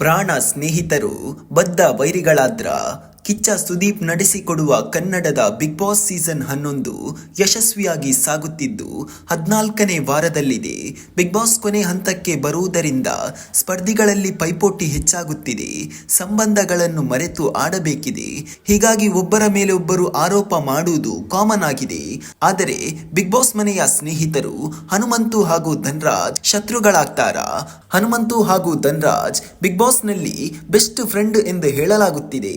ಪ್ರಾಣ ಸ್ನೇಹಿತರು ಬದ್ಧ ವೈರಿಗಳಾದ್ರ ಕಿಚ್ಚ ಸುದೀಪ್ ನಡೆಸಿಕೊಡುವ ಕನ್ನಡದ ಬಿಗ್ ಬಾಸ್ ಸೀಸನ್ ಹನ್ನೊಂದು ಯಶಸ್ವಿಯಾಗಿ ಸಾಗುತ್ತಿದ್ದು, ಹದಿನಾಲ್ಕನೇ ವಾರದಲ್ಲಿದೆ. ಬಿಗ್ ಬಾಸ್ ಕೊನೆ ಹಂತಕ್ಕೆ ಬರುವುದರಿಂದ ಸ್ಪರ್ಧಿಗಳಲ್ಲಿ ಪೈಪೋಟಿ ಹೆಚ್ಚಾಗುತ್ತಿದೆ. ಸಂಬಂಧಗಳನ್ನು ಮರೆತು ಆಡಬೇಕಿದೆ. ಹೀಗಾಗಿ ಒಬ್ಬರ ಮೇಲೆ ಒಬ್ಬರು ಆರೋಪ ಮಾಡುವುದು ಕಾಮನ್ ಆಗಿದೆ. ಆದರೆ ಬಿಗ್ ಬಾಸ್ ಮನೆಯ ಸ್ನೇಹಿತರು ಹನುಮಂತು ಹಾಗೂ ಧನ್ರಾಜ್ ಶತ್ರುಗಳಾಗ್ತಾರ. ಹನುಮಂತು ಹಾಗೂ ಧನ್ರಾಜ್ ಬಿಗ್ ಬಾಸ್ನಲ್ಲಿ ಬೆಸ್ಟ್ ಫ್ರೆಂಡ್ ಎಂದು ಹೇಳಲಾಗುತ್ತಿದೆ.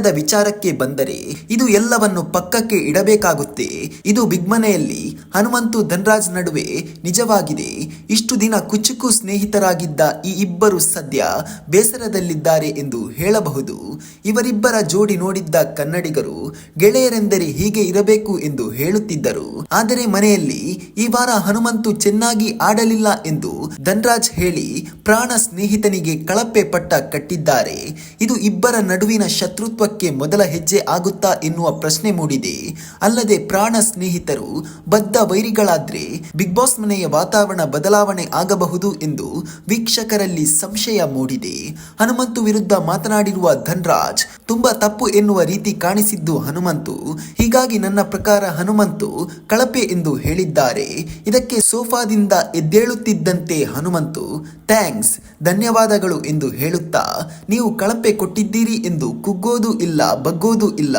ಆಟದ ವಿಚಾರಕ್ಕೆ ಬಂದರೆ ಇದು ಎಲ್ಲವನ್ನು ಪಕ್ಕಕ್ಕೆ ಇಡಬೇಕಾಗುತ್ತೆ. ಇದು ಬಿಗ್ ಮನೆಯಲ್ಲಿ ಹನುಮಂತು ಧನ್ರಾಜ್ ನಡುವೆ ನಿಜವಾಗಿದೆ. ಇಷ್ಟು ದಿನ ಕುಚುಕು ಸ್ನೇಹಿತರಾಗಿದ್ದ ಈ ಇಬ್ಬರು ಸದ್ಯ ಬೇಸರದಲ್ಲಿದ್ದಾರೆ ಎಂದು ಹೇಳಬಹುದು. ಇವರಿಬ್ಬರ ಜೋಡಿ ನೋಡಿದ್ದ ಕನ್ನಡಿಗರು ಗೆಳೆಯರೆಂದರೆ ಹೀಗೆ ಇರಬೇಕು ಎಂದು ಹೇಳುತ್ತಿದ್ದರು. ಆದರೆ ಮನೆಯಲ್ಲಿ ಈ ವಾರ ಹನುಮಂತು ಚೆನ್ನಾಗಿ ಆಡಲಿಲ್ಲ ಎಂದು ಧನ್ರಾಜ್ ಹೇಳಿ ಪ್ರಾಣ ಸ್ನೇಹಿತನಿಗೆ ಕಳಪೆ ಪಟ್ಟ ಕಟ್ಟಿದ್ದಾರೆ. ಇದು ಇಬ್ಬರ ನಡುವಿನ ಶತ್ರುತ್ವಕ್ಕೆ ಮೊದಲ ಹೆಜ್ಜೆ ಆಗುತ್ತಾ ಎನ್ನುವ ಪ್ರಶ್ನೆ ಮೂಡಿದೆ. ಅಲ್ಲದೆ ಪ್ರಾಣ ಸ್ನೇಹಿತರು, ಬದ್ಧ ವೈರಿಗಳಾದ್ರೆ ಬಿಗ್ ಬಾಸ್ ಮನೆಯ ವಾತಾವರಣ ಬದಲಾವಣೆ ಆಗಬಹುದು ಎಂದು ವೀಕ್ಷಕರಲ್ಲಿ ಸಂಶಯ ಮೂಡಿದೆ. ಹನುಮಂತು ವಿರುದ್ಧ ಮಾತನಾಡಿರುವ ಧನ್ರಾಜ್, ತುಂಬಾ ತಪ್ಪು ಎನ್ನುವ ರೀತಿ ಕಾಣಿಸಿದ್ದು ಹನುಮಂತು. ಹೀಗಾಗಿ ನನ್ನ ಪ್ರಕಾರ ಹನುಮಂತು ಕಳಪೆ ಎಂದು ಹೇಳಿದ್ದಾರೆ. ಇದಕ್ಕೆ ಸೋಫಾದಿಂದ ಎದ್ದೇಳುತ್ತಿದ್ದಂತೆ ಹನುಮಂತು, ಥ್ಯಾಂಕ್ಸ್, ಧನ್ಯವಾದಗಳು ಎಂದು ಹೇಳುತ್ತಾ, ನೀವು ಕಳಪೆ ಕೊಟ್ಟಿದ್ದೀರಿ ಎಂದು ಕುಗ್ಗೋದು ಇಲ್ಲ ಬಗ್ಗೋದು ಇಲ್ಲ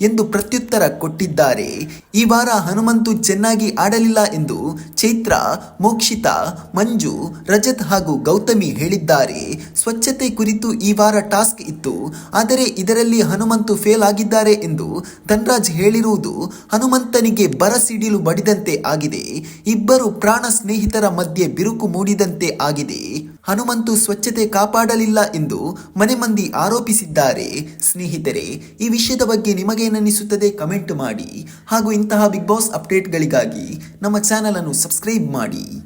ಎಂದು ಪ್ರತ್ಯುತ್ತರ ಕೊಟ್ಟಿದ್ದಾರೆ. ಈ ವಾರ ಹನುಮಂತು ಚೆನ್ನಾಗಿ ಆಡಲಿಲ್ಲ ಎಂದು ಚೈತ್ರ, ಮೋಕ್ಷಿತಾ, ಮಂಜು, ರಜತ್ ಹಾಗೂ ಗೌತಮಿ ಹೇಳಿದ್ದಾರೆ. ಸ್ವಚ್ಛತೆ ಕುರಿತು ಈ ವಾರ ಟಾಸ್ಕ್ ಇತ್ತು. ಆದರೆ ಇದರಲ್ಲಿ ಹನುಮಂತು ಫೇಲ್ ಆಗಿದ್ದಾರೆ ಎಂದು ಧನ್ರಾಜ್ ಹೇಳಿರುವುದು ಹನುಮಂತನಿಗೆ ಬರಸಿಡಿಲು ಬಡಿದಂತೆ ಆಗಿದೆ. ಇಬ್ಬರು ಪ್ರಾಣ ಸ್ನೇಹಿತರ ಮಧ್ಯೆ ಬಿರುಕು ಮೂಡಿದಂತೆ ಆಗಿದೆ. ಹನುಮಂತು ಸ್ವಚ್ಛತೆ ಕಾಪಾಡಲಿಲ್ಲ ಎಂದು ಮನೆ ಮಂದಿ ಆರೋಪಿಸಿದ್ದಾರೆ. ಸ್ನೇಹಿತರೆ, ಈ ವಿಷಯದ ಬಗ್ಗೆ ನಿಮಗೇನನ್ನಿಸುತ್ತದೆ ಕಮೆಂಟ್ ಮಾಡಿ ಹಾಗೂ ಇಂತಹ ಬಿಗ್ ಬಾಸ್ ಅಪ್ಡೇಟ್ಗಳಿಗಾಗಿ ನಮ್ಮ ಚಾನಲ್ ಅನ್ನು ಸಬ್ಸ್ಕ್ರೈಬ್ ಮಾಡಿ.